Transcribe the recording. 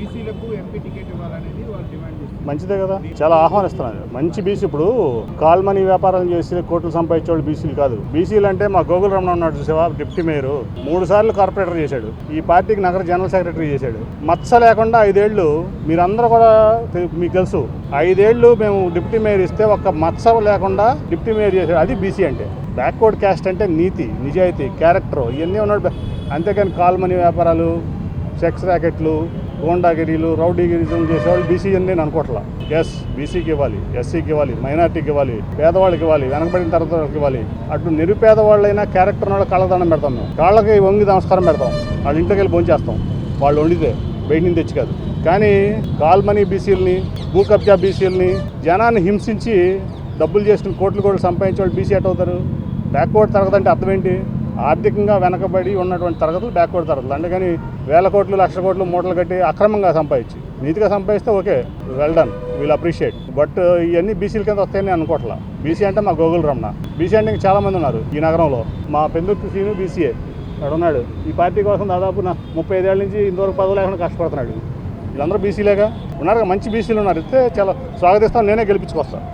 బీసీలకు MP ticket ఇవ్వాలనేది వాళ్ళు డిమాండ్ మంచిదే కదా. చాలా ఆహ్వానిస్తున్నారు. మంచి బీసీ ఇప్పుడు కాల్ మనీ వ్యాపారం చేసి కోట్లు సంపాదించేవాళ్ళు బీసీలు కాదు. బీసీలు అంటే మా గోగుల రమణ ఉన్నాడు చూసావా? Deputy mayor. మూడు సార్లు కార్పొరేటర్ చేశాడు. ఈ పార్టీకి నగర జనరల్ సెక్రటరీ చేశాడు. మచ్చ లేకుండా ఐదేళ్ళు మీరందరూ కూడా మీకు తెలుసు. ఐదేళ్ళు మేము డిప్యూటీ మేయర్ ఇస్తే ఒక్క మత్స లేకుండా డిప్యూటీ మేయర్ చేశాడు. అది బీసీ అంటే. బ్యాక్వర్డ్ క్యాస్ట్ అంటే నీతి నిజాయితీ క్యారెక్టర్ ఇవన్నీ ఉన్నాడు. అంతేకాని కాల్ మనీ వ్యాపారాలు సెక్స్ ర్యాకెట్లు గోండాగిరీలు రౌడీగిరిజం చేసేవాళ్ళు బీసీ అని నేను అనుకోవట్లా ఎస్ బీసీకి ఇవ్వాలి ఎస్సీకి ఇవ్వాలి మైనార్టీకి ఇవ్వాలి పేదవాళ్ళకి ఇవ్వాలి వెనకబడిన తరగతులకు ఇవ్వాలి. అటు నిరుపేద వాళ్ళైనా క్యారెక్టర్ వాళ్ళ కాళ్ళదండం పెడతాం మేము. కాళ్ళకి వంగి నమస్కారం పెడతాం. వాళ్ళ ఇంట్లోకి వెళ్ళి భోంచేస్తాం వాళ్ళు వండితే బయట నుంచి తెచ్చి కాదు. కానీ కాల్మనీ బీసీలని భూ కబ్జా బీసీలని జనాన్ని హింసించి డబ్బులు చేసుకుని కోట్లు కోట్లు సంపాదించే వాళ్ళు బీసీ ఎట్ అవుతారు బ్యాక్వర్డ్ తరగతి అంటే అర్థం ఏంటి? ఆర్థికంగా వెనకబడి ఉన్నటువంటి తరగతులు బ్యాక్వర్డ్ తరగతులు. అందుకని వేల కోట్లు లక్ష కోట్లు మూటలు కట్టి అక్రమంగా సంపాదించి. నీతిగా సంపాదిస్తే okay well done we'll appreciate but ఇవన్నీ బీసీల కింద వస్తాయని అనుకోవట్లా. బీసీ అంటే మా గోగుల రమణ. బీసీ అంటే ఇంకా చాలామంది ఉన్నారు ఈ నగరంలో. మా పెందుకు సీను బీసీఏ అక్కడ ఉన్నాడు. ఈ పార్టీ కోసం దాదాపు నా ముప్పై ఐదేళ్ళ నుంచి ఇంతవరకు పదవి లేకుండా కష్టపడుతున్నాడు. వీళ్ళందరూ బీసీలేగా ఉన్నారు మంచి బీసీలు ఉన్నారు. ఇస్తే చాలా స్వాగతిస్తాను నేనే గెలిపించుకొస్తాను